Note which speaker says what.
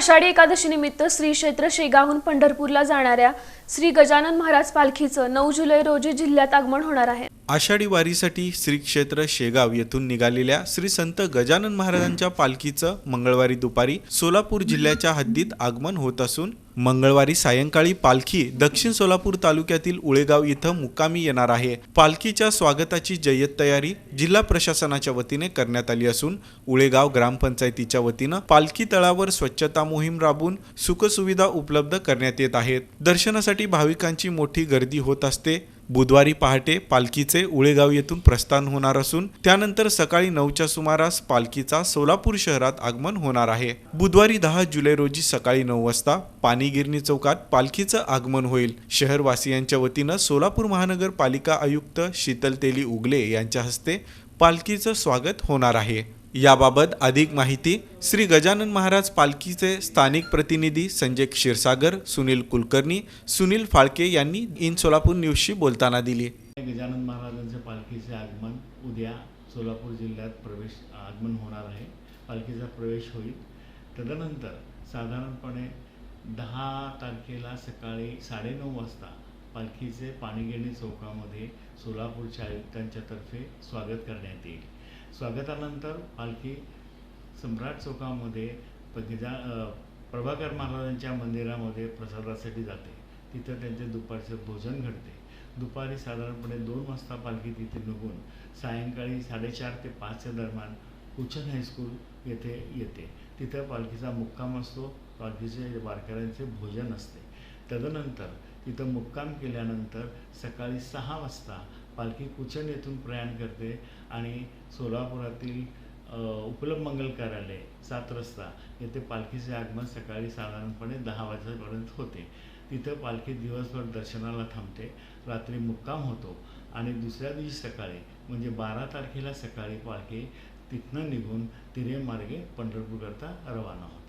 Speaker 1: आषाढी एकादशीनिमित्त श्री क्षेत्र शेगावहून पंढरपूरला जाणाऱ्या श्री गजानन महाराज पालखीचं नऊ जुलै रोजी जिल्ह्यात आगमन होणार आहे.
Speaker 2: आषाढी वारीसाठी श्री क्षेत्र शेगाव येथून निघालेल्या श्री संत गजानन महाराजांच्या पालखीचं मंगळवारी दुपारी सोलापूर जिल्ह्याच्या हद्दीत आगमन होत असून मंगळवारी सायंकाळी पालखी दक्षिण सोलापूर तालुक्यातील उळेगाव इथं मुक्कामी येणार आहे. पालखीच्या स्वागताची जय्यत तयारी जिल्हा प्रशासनाच्या वतीने करण्यात आली असून उळेगाव ग्रामपंचायतीच्या वतीनं पालखी तळावर स्वच्छता मोहीम राबवून सुखसुविधा उपलब्ध करण्यात येत आहेत. दर्शनासाठी भाविकांची मोठी गर्दी होत असते. बुधवारी पहाटे पालखीचे उळेगाव येथून प्रस्थान होणार असून त्यानंतर सकाळी नऊच्या सुमारास पालखीचा सोलापूर शहरात आगमन होणार आहे. बुधवारी दहा जुलै रोजी सकाळी नऊ वाजता पाणीगिरणी चौकात पालखीचं आगमन होईल. शहरवासियांच्या वतीनं सोलापूर महानगरपालिका आयुक्त शीतल तेली उगले यांच्या हस्ते पालखीचं स्वागत होणार आहे. याबाबत अधिक माहिती श्री गजानन महाराज पालखीचे स्थानिक प्रतिनिधी संजय क्षीरसागर सुनील कुलकर्णी सुनील फाळके यांनी इन सोलापूर न्यूजशी बोलताना दिली.
Speaker 3: गजानन महाराजांच्या पालखीचे आगमन उद्या सोलापूर जिल्ह्यात प्रवेश आगमन होणार आहे. पालखीचा प्रवेश होईल. तदनंतर साधारणपणे दहा तारखेला सकाळी साडेनऊ वाजता पालखीचे पाणीगिरणी चौकामध्ये सोलापूरच्या आयुक्तांच्या तर्फे स्वागत करण्यात येईल. स्वागतानंतर पालखी सम्राट चौकामध्ये प- प्रभाकर महाराजांच्या मंदिरामध्ये प्रसादासाठी जाते. तिथं त्यांचे दुपारचे भोजन घडते. दुपारी साधारणपणे दोन वाजता पालखी तिथे निघून सायंकाळी साडेचार ते पाचच्या दरम्यान उचन हायस्कूल येथे येते. तिथं पालखीचा मुक्काम असतो. पालखीचे वारकऱ्यांचे भोजन असते. तदनंतर तिथं मुक्काम केल्यानंतर सकाळी सहा वाजता पालखी कुचन येथून प्रयाण करते आणि सोलापुरातील उपलब्ध मंगल कार्यालय सात रस्ता येथे पालखीचे आगमन सकाळी साधारणपणे दहा वाजेपर्यंत होते. तिथं पालखी दिवसभर दर्शनाला थांबते रात्री मुक्काम होतो आणि दुसऱ्या दिवशी सकाळी म्हणजे बारा तारखेला सकाळी पालखी तिथनं निघून तिरे मार्गे पंढरपूरकरता रवाना होते.